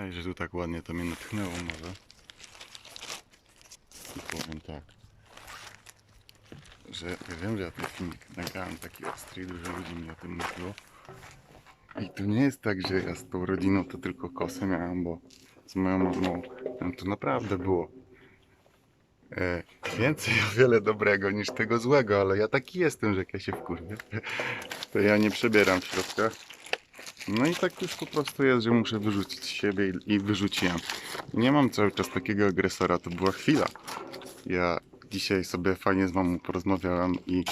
Ej, że tu tak ładnie to mnie natchnęło może. I powiem tak. Że ja wiem, że ja ten filmik nagrałem taki ostry i dużo ludzi mi o tym mówiło. I tu nie jest tak, że ja z tą rodziną to tylko kosę miałem, bo z moją mamą tam to naprawdę było e, więcej o wiele dobrego niż tego złego, ale ja taki jestem, że jak ja się wkurwię, to ja nie przebieram w środkach. No i tak już po prostu jest, że muszę wyrzucić siebie i, i wyrzuciłem. Nie mam cały czas takiego agresora, to była chwila. Ja dzisiaj sobie fajnie z mamą porozmawiałem i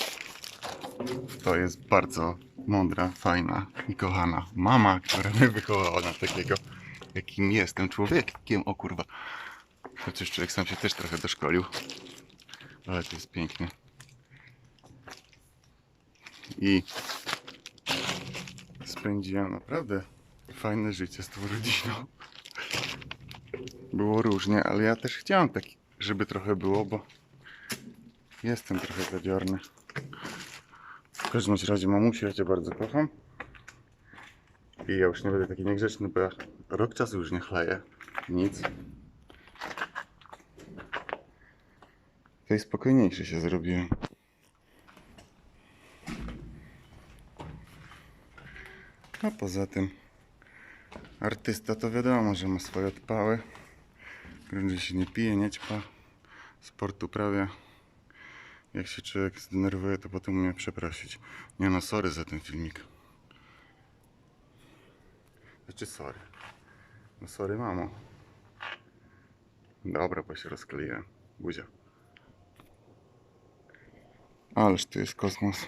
to jest bardzo mądra, fajna i kochana mama, która mnie wychowała na takiego, jakim jestem człowiekiem, o kurwa. Chociaż człowiek sam się też trochę doszkolił. Ale to jest pięknie. I spędziłem naprawdę fajne życie z tą rodziną. Było różnie, ale ja też chciałem tak, żeby trochę było, bo jestem trochę zadziorny. W każdym razie mamusiu, ja Cię bardzo kocham. I ja już nie będę taki niegrzeczny, bo ja rok czasu już nie chleję. Nic. Tutaj spokojniejszy się zrobiłem. A poza tym artysta to wiadomo, że ma swoje odpały. Prędzej się nie pije, nie ćpa. Sport uprawia. Jak się człowiek zdenerwuje, to potem umie przeprosić. Nie no, sorry za ten filmik. Znaczy sorry. No sorry mamo. Dobra, bo się rozkleiłem. Buzia. Ależ to jest kosmos.